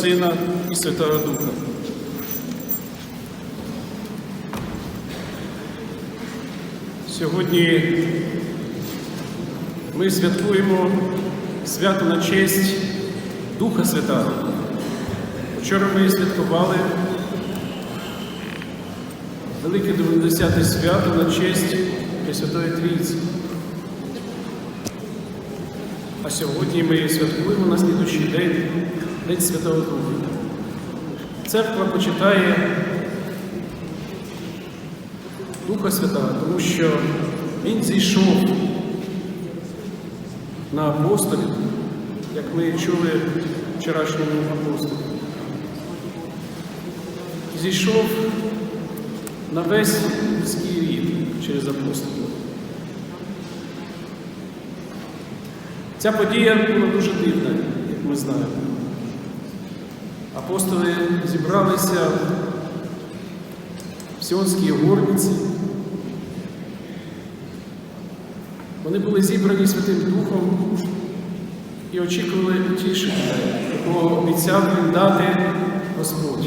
Сина і Святого Духа. Сьогодні ми святкуємо свято на честь Духа Святого. Вчора ми святкували велике 90 свято на честь Пресвятої Трійці. А сьогодні ми святкуємо на слідущий день День Святого Духа. Церква почитає Духа Святого, тому що Він зійшов на апостолів, як ми чули вчорашньому апостолі. Зійшов на весь людський рід через апостолів. Ця подія була дуже дивна, як ми знаємо. Апостоли зібралися в Сіонській горниці. Вони були зібрані Святим Духом і очікували утішення, якого обіцяв їм дати Господь.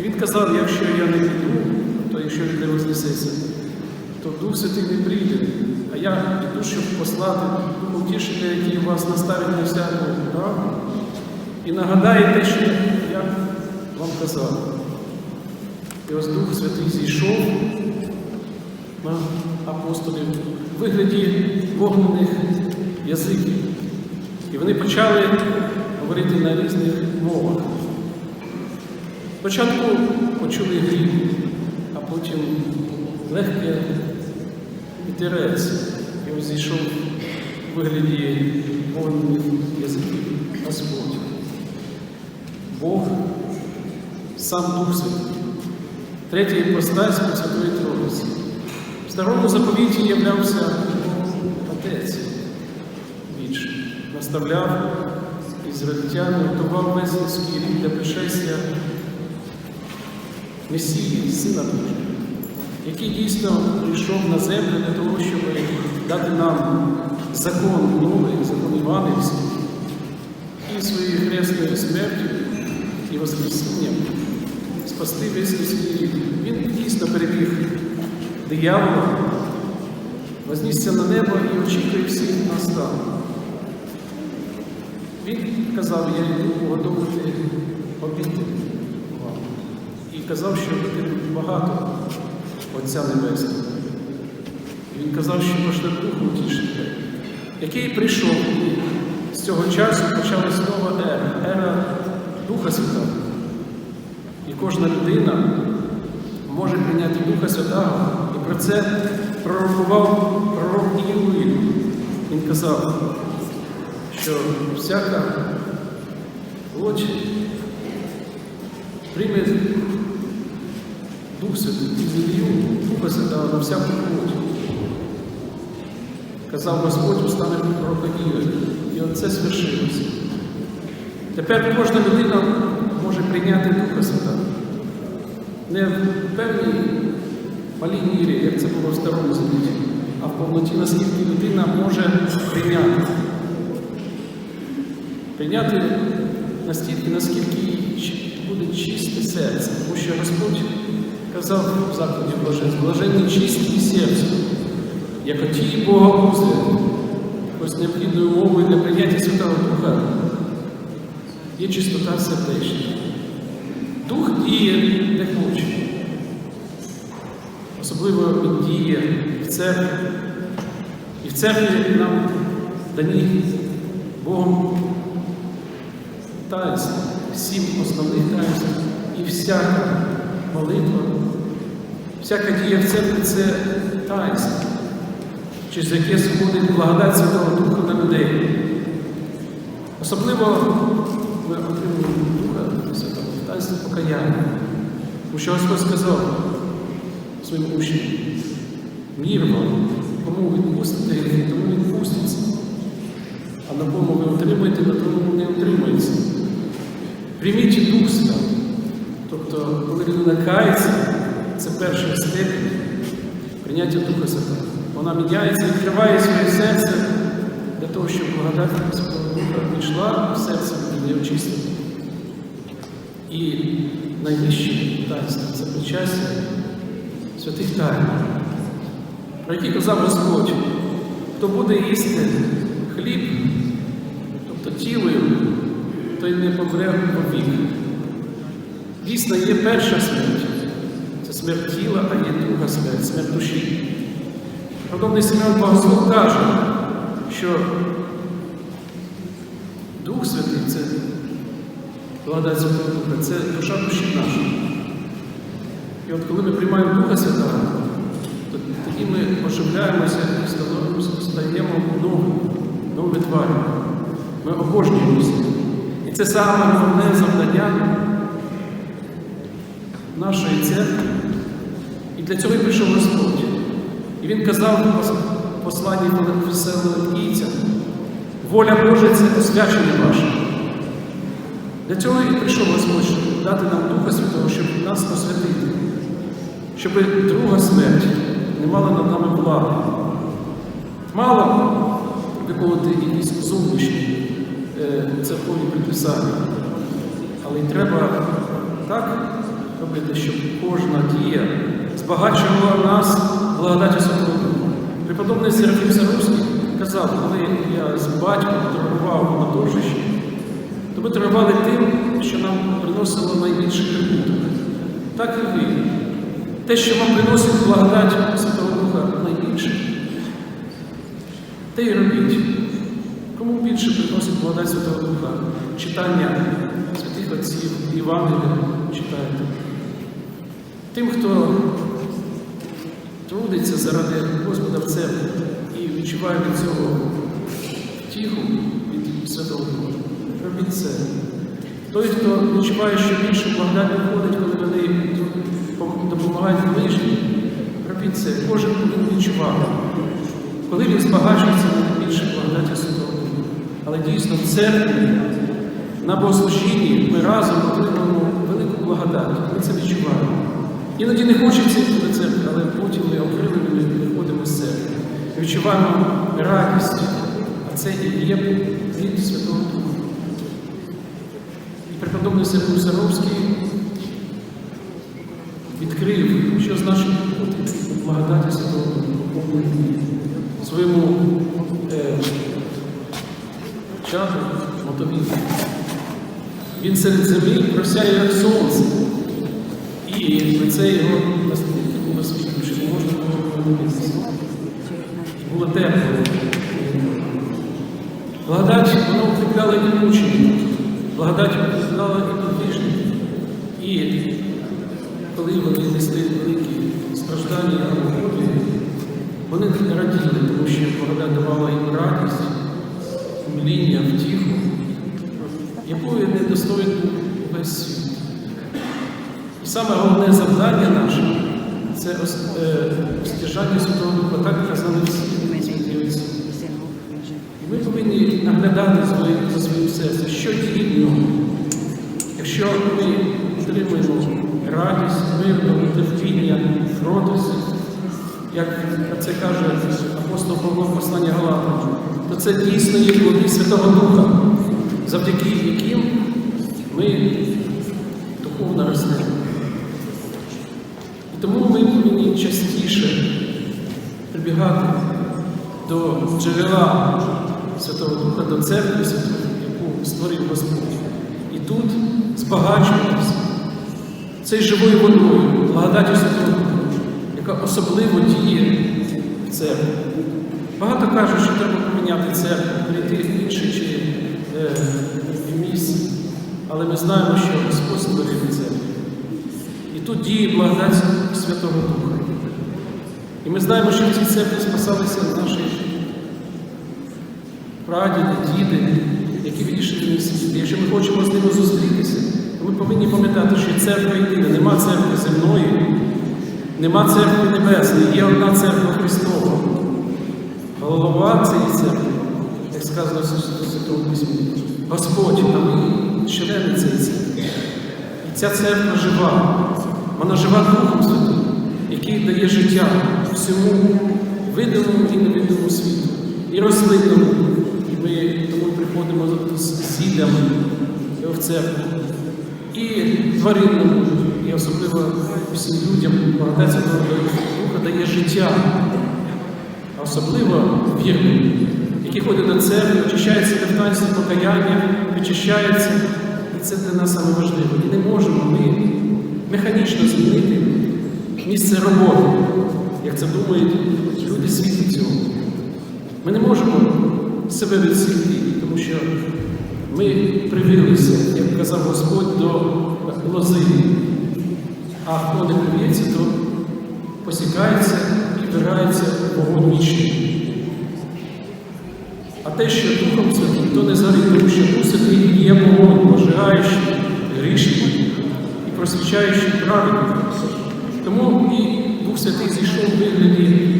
І він казав, якщо я не піду, то якщо він не вознесеться, то Дух Святий не прийде, а я піду, щоб послати утішення, який вас наставить на всяку правду, і нагадає те, що вам казав. І ось Дух Святий зійшов на апостолів у вигляді вогнених язиків. І вони почали говорити на різних мовах. Спочатку почули грім, а потім легкий вітерець. І ось зійшов у вигляді вогнених язиків Господь. Бог, сам Дух Святий, третя іпостась Святої Троїці. В старому заповіті являвся Отець вічний, наставляв ізраїльтян, готував весь людський рід для пришестя Месії, Сина Божого, який дійсно прийшов на землю для того, щоб дати нам закон новий, закон Іванівський, і своєю хресною смертю і Воскресінням спасти весь людський рід. Він дійсно переміг диявола, вознісся на небо і очікує всіх нас там. Він казав, я йду готувати обіди вам. І казав, що буде багато Отця Небесного. Він казав, що пошле Дух утішника, який прийшов з цього часу почалась нова ера, ера Духа Святого. І кожна людина може прийняти Духа Святого. І про це пророкував пророк Іуїл. Він казав, що всяка плоть прийме Дух Святий і зілью Духа Святого на всяку плоть. Казав Господь устами пророка Іуїла. І оце свершилося. Тепер кожна людина може прийняти Духа Святого. Не в певній малій мірі, як це було в старому завіті, а в повноті, наскільки людина може прийняти. Прийняти настільки, наскільки буде чисте серце. Тому що Господь казав в заході блаженства, блаженні чисті серце, як оті Бога. Ось необхідною умовою для прийняття Святого Духа є чистота сердечна. Дух діє не хоче. Особливо він діє в церкві. І в церкві нам дані Богом таїнств, сім основних таїнств. І всяка молитва, всяка дія в церкві це таїнство, через яке сходить благодать Святого Духа на людей. Особливо ми отримуємо Духа Святого в таїнстві покаяння. Тому що Господь сказав своїм учням, мір вам, кому відпустите тому відпуститься. А на кому ви отримаєте, на тому не отримається. Прийміть Дух Святий. Тобто, коли людина кається, це перший степень прийняття Духа Святого. Вона міняється, відкриває своє серце для того, щоб благодать Духа в серце і не очистила. І найвище таїнство це причастя святих тайн, про які казав Господь, хто буде їсти хліб, тобто тіло, його, той не помре повік. Дійсно, є перша смерть, це смерть тіла, а є друга смерть, смерть душі. Подобний Симеон Богослов каже, що Дух Святий це благодать Святого Духа, це душа душі наша. І от коли ми приймаємо Духа Святого, то тоді ми оживляємося і стаємо новим, новими тварями. Ми обожнюємося. І це саме головне завдання нашої церкви. І для цього і прийшов Господь. І Він казав посланні Фессалоникійцям, воля Божа це освячення ваше. Для цього і прийшов Господь, щоб дати нам Духа Святого, щоб нас освятити, щоб друга смерть не мала над нами влади. Мало виконувати якісь зовнішні е, церковні предписання, але й треба так робити, щоб кожна дія збагачувала нас благодаті Святого. Преподобний Серафім Саровський казав, коли я з батьком торгував на торжищі, то ми торгували тим, що нам приносило найбільший прибуток. Так і ви. Те, що вам приносить благодать Святого Духа найбільше, те й робіть. Кому більше приносить благодать Святого Духа? Читання святих отців, Євангелія читайте. Тим, хто трудиться заради Господа в церкві і відчуває від цього втіху від Святого Духа. Робіть це. Той, хто відчуває, що більше благодать виходить, коли вони допомагають ближнім, робіть це. Кожен повинен відчувати. Коли він збагачується на більше благодаті Святого Духа. Але дійсно в церкві, на богослужінні ми разом отримуємо велику благодать. Ми це відчуваємо. Іноді не хочеться йти до церкви, але потім ми окремими виходимо з церкви. Відчуваємо радість, а це і є плід Святого Духа. І преподобний Сергій Саровський відкрив, що значить бути благодаті Святого Духа своєму е, чату мотові. Він серед землі просяє як сонце. І лице його настільки було що не можна було помилитися. Було тепло. Благодать, вона укріпляла і мучеників, благодать укріпляла і подвижників. І коли вони несли великі страждання і роботи, вони раділи, тому що благодать давала їм радість, умління, втіху, якої не достоїть весь світ. Саме головне завдання наше це е, стяжання Святого Духа, так казали всі святі. І ми повинні наглядати за своїм серцем, що ньому. Якщо ми отримуємо радість, мирного, терпіння, кротості, як це каже апостол Павло в посланні то це дійсно є плоди Святого Духа, завдяки яким ми духовно ростемо. Тому ми повинні частіше прибігати до джерела Святого Духа, до церкви Святої, яку створив Господь. І тут збагачуватися цією живою водою, благодаттю Святого Духа, яка особливо діє в церкві. Багато кажуть, що треба поміняти церкву, перейти в інше чи е, місце. Але ми знаємо, що Господь створив церкву. І тут діє благодать Святого Духа. І ми знаємо, що в цій церкві спасалися наші прадіди, діди, які відійшли до світ. Якщо ми хочемо з ними зустрітися, то ми повинні пам'ятати, що церква єдина, нема церкви земної, нема церкви небесної, є одна церква Христова. Голова цієї церкви, як сказано в Святому Письмі, Господь, а ми члени цієї церкви. І ця церква жива, вона жива Духом Святим, який дає життя всьому видимому і невидимому світу, і рослинному. І ми тому приходимо з зіллями в церкву. і тваринному, і особливо всім людям благодать Духа дає життя, а особливо вірним, які ходять до церкви, очищаються від покаяння, вичищаються. І це для нас саме важливо. І не можемо ми механічно змінити місце роботи, як це думають люди світу цього. Ми не можемо себе відсвітлити, тому що ми привилися, як казав Господь, до лози. А хто не прив'ється, то посікається і вбирається вогонь вічний. А те, що Духом Святим, то не згорить, тому що Дух є вогонь, пожираючий грішних і просвічаючий. Тому і Дух Святий зійшов у вигляді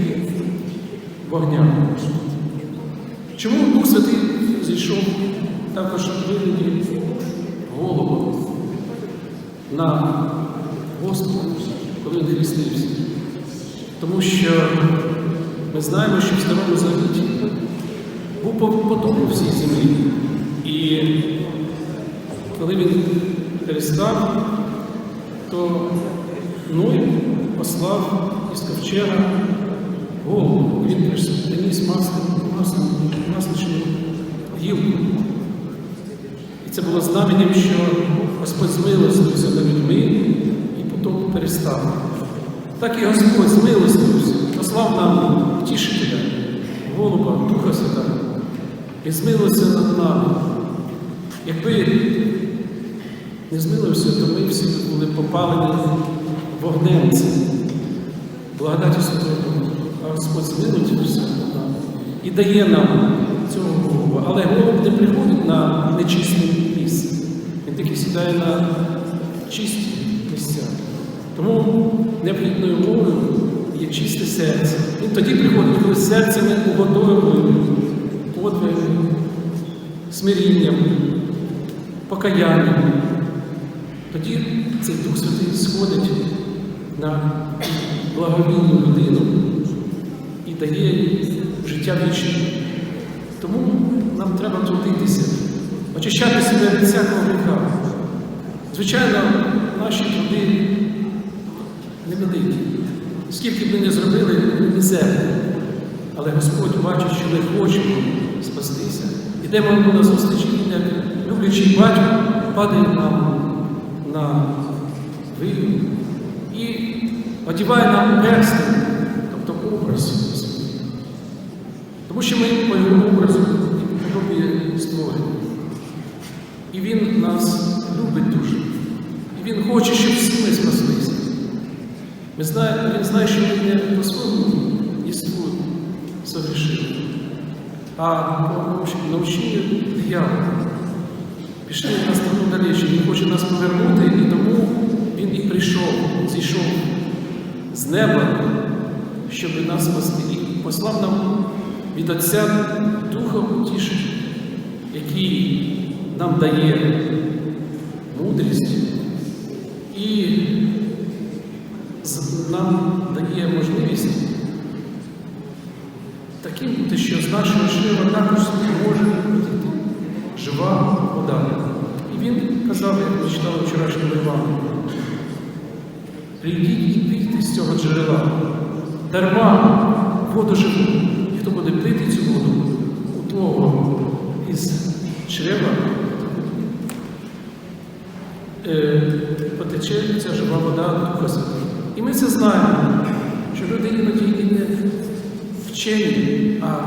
вогня. Чому Дух Святий зійшов також у вигляді голова на Господа, коли він хрестився? Тому що ми знаємо, що в Старому Завіті був потоп у всій землі. І коли він перестав, то Ной послав із ковчега голову. Він приніс масличну гілку. І це було знаменем, що Господь змилостився над людьми і потоп перестав. Так і Господь змилостився, послав нам втішителя, голуба, Духа Святого, і змилився над нами. Якби не змилився, то ми всі були попалені вогнем благодаті Святого А Господь змилується над нами і дає нам цього голуба. Але голуб не приходить на нечисте місце. Він таки сідає на чисті місця. Тому необхідною мовою є чисте серце. Він тоді приходить, коли серце ми уготовуємо подвигом, смирінням, покаянням. Тоді цей Дух Святий сходить на благовільну людину і дає життя вічне. Тому нам треба трудитися, очищати себе від всякого гріха. Звичайно, наші труди невеликі. Скільки б ми не зробили, ми мізерні. Але Господь бачить, що ми хочемо спастися. Ідемо йому на зустріч, і люблячий батько падає нам на вину і одіває нам перстень, тобто образ. Тому що ми по його образу і подобі створені. І Він нас любить дуже. І Він хоче, щоб всі ми спаслися. Ми знаємо, Він знає, що ми не по своєму єству согрішили, а по навчанню диявола. Пішли нас тому далі, Він хоче нас повернути, і тому Він і прийшов, зійшов з неба, щоб нас спасти. І послав нам від Отця Духа Утішення, який нам дає мудрість і нам дає можливість таким бути, що з нашого шлюба також може вийти жива вода. І він казав, як ми читали вчорашнього Івана, прийдіть і пийте з цього джерела. Дарма воду живу. І хто буде пити цю воду, у того із чрева е, потече ця жива вода Духа Святого. І ми це знаємо, що люди іноді і не вчені, а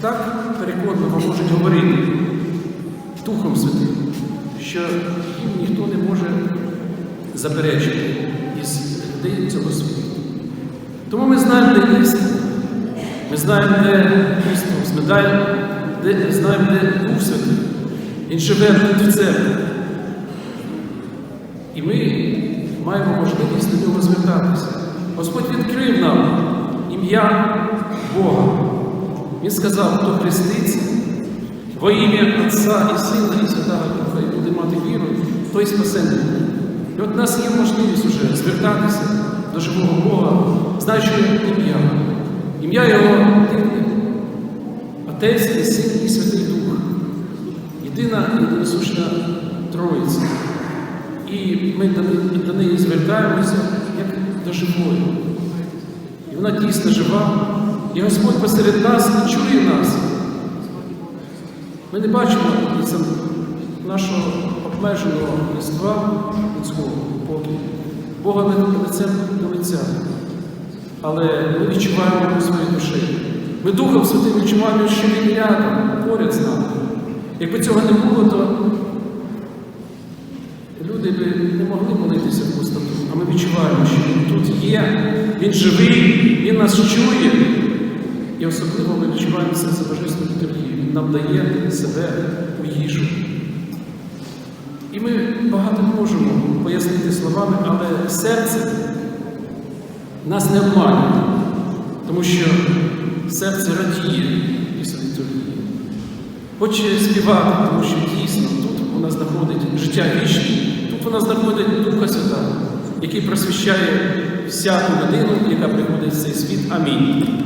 так переконливо можуть говорити Духом Святим, що їм ніхто не може заперечити із людей цього світу. Тому ми знаємо, де істина. Ми знаємо, де Христос, ми знаємо, де, ми знаємо, де Дух Святий. Він живе в церкві. І ми маємо можливість до нього звертатися. Господь відкрив нам ім'я Бога. Він сказав, хто хреститься во ім'я Отця і Сина і Святого Духа, і буде мати віру, той спасений. І от у нас є можливість уже звертатися до живого Бога, знаючи ім'я. Ім'я Його дивне. Отець і Син і Святий Дух. Єдина єдиносущна Троїця. І ми до, неї- звертаємося як до живої. І вона дійсно жива, і Господь посеред нас і чує нас. Ми не бачимо нашого обмеженого єства людського поки. Бога не лицем до лиця. Але ми відчуваємо його своїй душі. Ми Духом Святим відчуваємо, що він рядом, поряд з нами. Якби цього не було, то люди би не могли молитися в пустоту. А ми відчуваємо, що він тут є, він живий, він нас чує. І особливо ми відчуваємо це за божественну літургію. Він нам дає себе у їжу. І ми багато можемо пояснити словами, але серце нас не обманює, тому що серце радіє після літургії. Хоче співати, тому що дійсно тут нас знаходить життя вічне, тут нас знаходить Духа Святого, який просвіщає всяку людину, яка приходить в цей світ. Амінь.